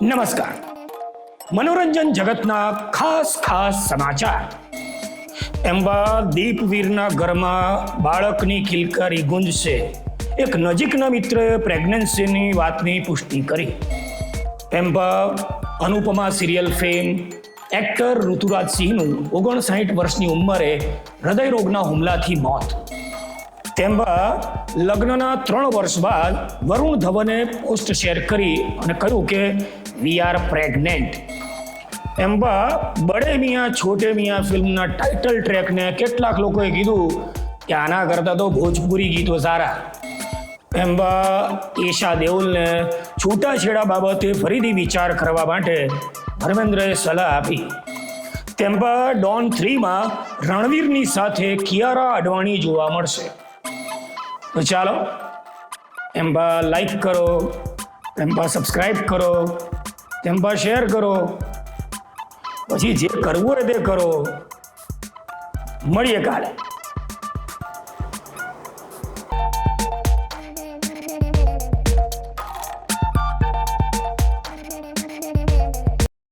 નમસ્કાર. મનોરંજન જગતના ખાસ ખાસ સમાચાર. એમ્બા દીપવીરના ઘરમાં બાળકની કિલકારી ગુંજશે. એક નજીકના મિત્રએ પ્રેગ્નન્સીની વાતની પુષ્ટિ કરી. એમ્બા Anupamaa serial fame actor Rituraj સિંહનું ઓગણસાઠ વર્ષની ઉંમરે હૃદય રોગના હુમલાથી મોત. તેમ્બા લગ્નના ત્રણ વર્ષ બાદ વરુણ ધવને પોસ્ટ શેર કરી અને કહ્યું કે વી આર પ્રેગ્નેન્ટ એમ્બા બડે મિયા, છોટે મિયા ફિલ્મના ટાઇટલ ટ્રેકને કેટલાક લોકોએ કીધું કે આના કરતાં તો ભોજપુરી ગીતો સારા. એમ્બા, ઈશા દેઉલને છૂટાછેડા બાબતે ફરીથી વિચાર કરવા માટે ધર્મેન્દ્રએ સલાહ આપી. તેમ્બા, ડોન થ્રીમાં રણવીરની સાથે કિયારા અડવાણી જોવા મળશે. તો ચાલો, એમ્બા લાઈક કરો. એમ્બા સબસ્ક્રાઈબ કરો એમ્બા શેર કરો. પછી જે કરવું હોય તે કરો. મળીએ કાલે.